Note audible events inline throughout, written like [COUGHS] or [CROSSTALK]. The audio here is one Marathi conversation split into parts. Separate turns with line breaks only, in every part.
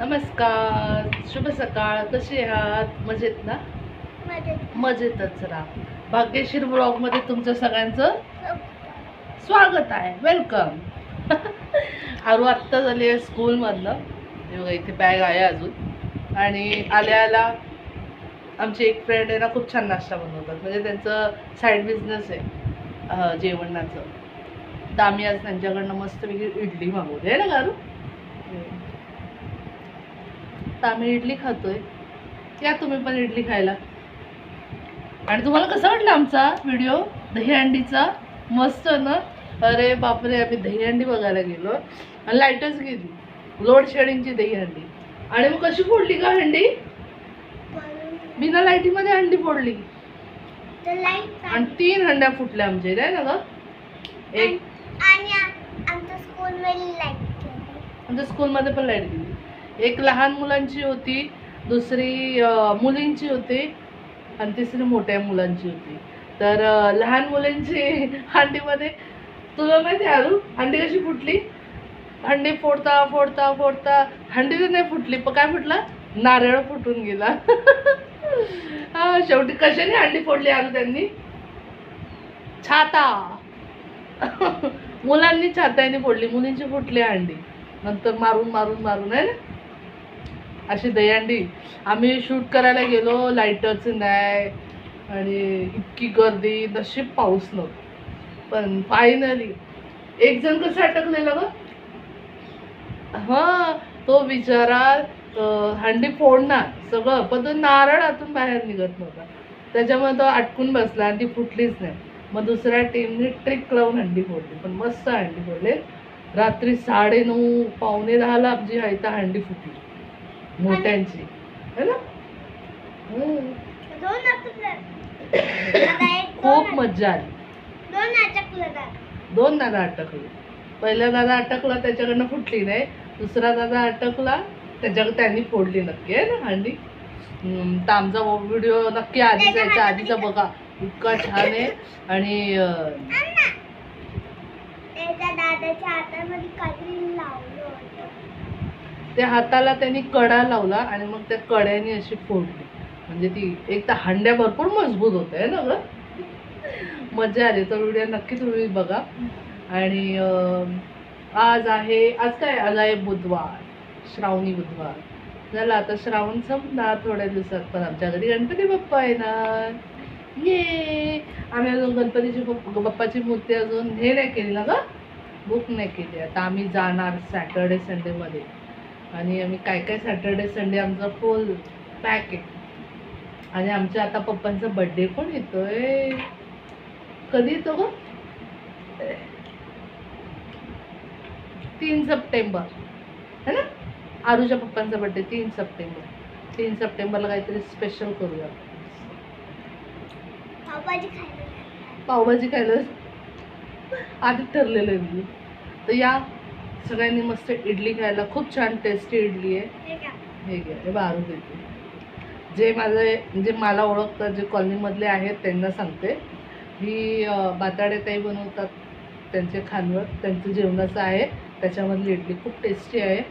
नमस्कार शुभ सकाळ. कसे आहात? मजेत ना? मजेतच राहा. भाग्यशीर ब्लॉगमध्ये तुमचं सगळ्यांचं स्वागत आहे. वेलकम [LAUGHS] आरू आत्ता झाली आहे स्कूलमधनं बघा इथे बॅग आहे अजून. आणि आल्या आल्या आमची एक फ्रेंड आहे ना खूप छान नाश्ता बनवतात. म्हणजे त्यांचं साईड बिझनेस आहे जेवणाचं. तर आम्ही आज त्यांच्याकडनं मस्तपैकी इडली मागवली. आहे ना गारू? तर आम्ही इडली खातोय. या तुम्ही पण इडली खायला. आणि तुम्हाला कसा वाटला आमचा व्हिडिओ? दहीहंडीचा? मस्त ना? अरे बापरे आम्ही दहीहंडी बघायला गेलो. आणि लाईटच गेली लोड शेडिंगची दहीहंडी. आणि मग कशी फोडली का हंडी? बिना लाईटीमध्ये हंडी फोडली. आणि तीन हंड्या फुटल्या आमच्या इथे आहे ना ग? एक.
आणि आमच्या स्कूल मध्ये लाइट
आमच्या स्कूलमध्ये पण लाइट गेली. एक लहान मुलांची होती दुसरी मुलींची होती आणि तिसरी मोठ्या मुलांची होती. तर लहान मुलींची [LAUGHS] हंडीमध्ये तुला माहिती आहे हंडी कशी फुटली? हंडी फोडता फोडता फोडता हंडी तर नाही फुटली पण काय फुटला? नारळ फुटून गेला. [LAUGHS] हा शेवटी कशाने हंडी फोडली आलू त्यांनी? छाता. [LAUGHS] मुलांनी छात्याने फोडली मुलींची फुटली हंडी. नंतर मारून मारून मारून आहे ना? अशी दहीहंडी. आम्ही शूट करायला गेलो लाईटच नाही आणि इतकी गर्दी नशीब पाऊस नव्हतं. पण फायनली एक जण कसं अटकलेलं ग? हा तो बिचारा हंडी फोडणार सगळं. पण तो नारळ आतून बाहेर निघत नव्हता. त्याच्यामुळे तो अटकून बसला आणि ती फुटलीच नाही. मग दुसऱ्या टीमने ट्रिक लावून हंडी फोडली. पण मस्त हंडी फोडले. रात्री साडे नऊ पावणे दहाला आमची हायता हंडी फुटली. मोठ्यांची है ना? [COUGHS] खूप मज्जा आली.
दोन दादा.
दोन दादा अटकले. पहिला दादा अटकला त्याच्याकडनं फुटली नाही. दुसरा दादा अटकला त्याच्याकडे त्यांनी फोडली नक्की आहे ना हंडी? आमचा व्हिडिओ नक्की आधीचा याच्या आधीचा बघा इतका छान आहे. आणि
दादाच्या हातामध्ये काहीतरी लावलं होतं.
त्या हाताला त्यांनी कडा लावला आणि मग त्या कड्याने अशी फोडली. म्हणजे ती एक तर हांड्या भरपूर मजबूत होत आहे ना ग? मजा आली. तर व्हिडिओ नक्की तुम्ही बघा. आणि आज आहे आज काय? आज आहे बुधवार श्रावणी बुधवार. झाला आता श्रावण संपणार थोड्या दिवसात पण आमच्या घरी गणपती बाप्पा येणार. ये! आम्ही अजून गणपतीची बाप्पाची मूर्ती अजून हे नाही केली ना ग? बुक नाही केली. आता आम्ही जाणार सॅटर्डे संडेमध्ये आणि आम्ही काय काय सॅटर्डे संडे आमचा फुल पॅक आहे. आणि आमच्या आता पप्पांचा बड्डे पण येतोय. कधी येतो ग? तीन सप्टेंबर. है ना? आरूच्या पप्पांचा बड्डे तीन सप्टेंबर. तीन सप्टेंबरला काहीतरी स्पेशल करूया.
पावभाजी खायला.
पावभाजी खायला. आधी ठरलेलं आहे मी. तर या सगळ्यांनी मस्त इडली खायला. खूप छान टेस्टी इडली आहे.
हे
घ्या हे बारू देते. जे माझे म्हणजे मला ओळखतात जे कॉलनीमधले आहेत त्यांना सांगते. ही बाताडे ताई बनवतात त्यांचे खानवर. त्यांचं जेवणाचं आहे. त्याच्यामधली इडली खूप टेस्टी आहे.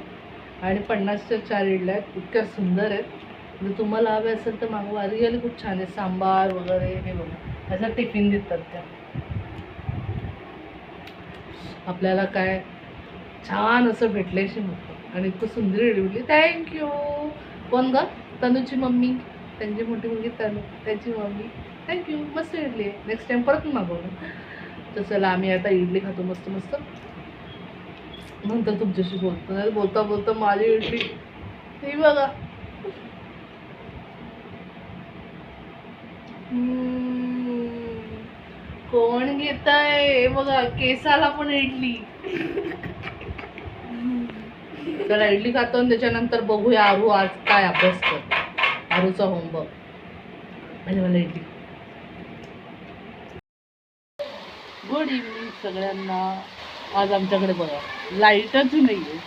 आणि पन्नासच्या चार इडल्या आहेत. इतक्या सुंदर आहेत. जर तुम्हाला हवे असेल तर मागवा रिअली खूप छान आहे. सांबार वगैरे हे बघा. त्याचा टिफिन देतात त्या. आपल्याला काय छान असं भेटल्याशी होतं आणि इतकं सुंदर इडली थँक्यू कोण ग तनूची मम्मी. त्यांची मोठी मुलगी तनू त्याची मम्मी. थँक्यू मस्त इडली आहे नेक्स्ट टाइम परत मागवलं तर चला आम्ही आता इडली खातो मस्त मस्त. नंतर तुमच्याशी बोलतो. नाही बोलता बोलता माझी इडली. ही बघा. कोण घेत आहे बघा केसाला पण इडली. त्याला इडली खातो आणि त्याच्यानंतर बघूया आरू आज काय अभ्यास कर आरूचा होमवर्क आणि मला इडली. गुड इव्हनिंग सगळ्यांना. आज आमच्याकडे बघा लाईटच नाही आहे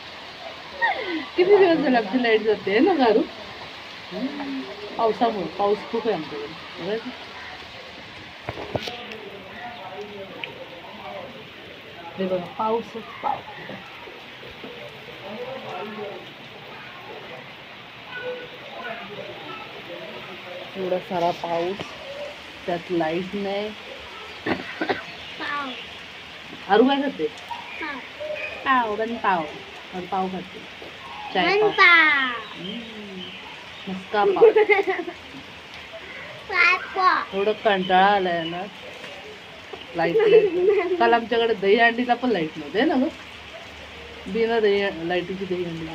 किती दिवस झाले आमची लाइट जाते ना गारू? पावसामुळे पाऊस खूप आहे आमच्याकडे. बघायचं हे बघा पाऊसच पाऊस. एवढा सारा पाऊस. त्यात लाइट नाही. आरू काय खाते?
पाव.
पाव बन पाव. पाव खाते. चाय. मस्का पाव. थोडं कंटाळा आलाय ना. लाइट काल आमच्याकडे दही अंडीला पण लाइट नव्हते ना ग? बिना दही लाईटीची दही अंडी.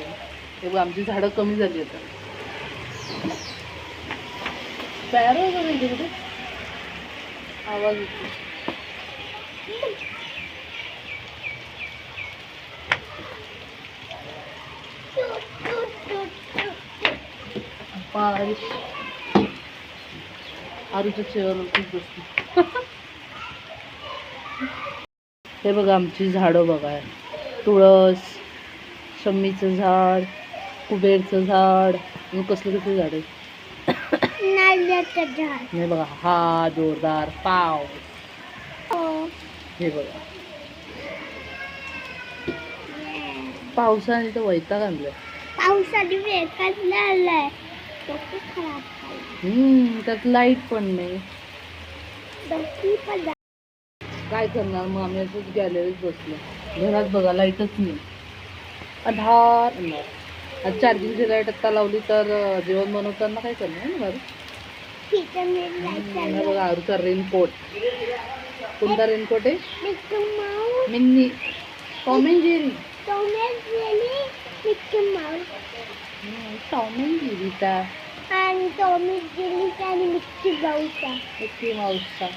हे बघ आमची झाडं कमी झाली आता. तयार वगैरे इथे आवाज येतो बारिश आरूच्या चेअरवरतीच बसली हे बघा आमची झाडं बघा तुळस शम्मीचं झाड कुबेरचं झाड कसलं कसलं झाड आहे हे बघा हा जोरदार पाव.
हो.
बघा. पावसाने तर वैताग आणलाय.
पावसाने वेकाच लागलाय
हम्म त्यात लाइट पण नाही. काय करणार मग? आम्ही असंच गॅलरीत बसलो. घरात बघा लाईटच नाही. अंधार आज चार्जिंगची लाइट आत्ता लावली तर जेवण बनवताना काय करणार ना बरं बघा आरूचा रेनकोट. कोणता रेनकोट आहे? Minnie. Tom and Jerry Tom and जेरीचा
आणि टोमॅट जेलीचा आणि मिक्की माऊसचा
मिक्की माऊसचा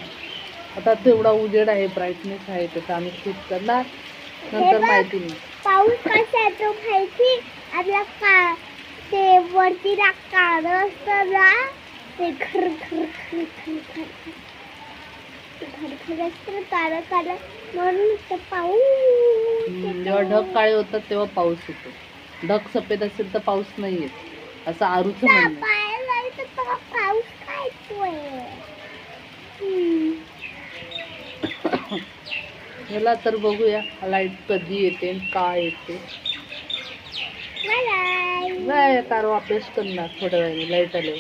आता तेवढा उजेड आहे ब्राईटनेस आहे त्याचा आम्ही शूट करणार. नंतर. माहिती नाही.
पाऊस कसा येतो माहिती? आपला का ते वरती काळं असतं ना ते घर घर असतं काळं काळं. म्हणून तर पाऊस
जेव्हा ढग काळे होतात तेव्हा पाऊस येतो. ढग सफेद असेल तर पाऊस नाही येत असं आरूचं म्हणणं
पाऊस काय येतोय.
ह्याला [COUGHS] तर बघूया. लाइट कधी येते काय येते.
Bye bye.
काय तारो अभ्यास करणार थोड्या वेळाने लाइट आले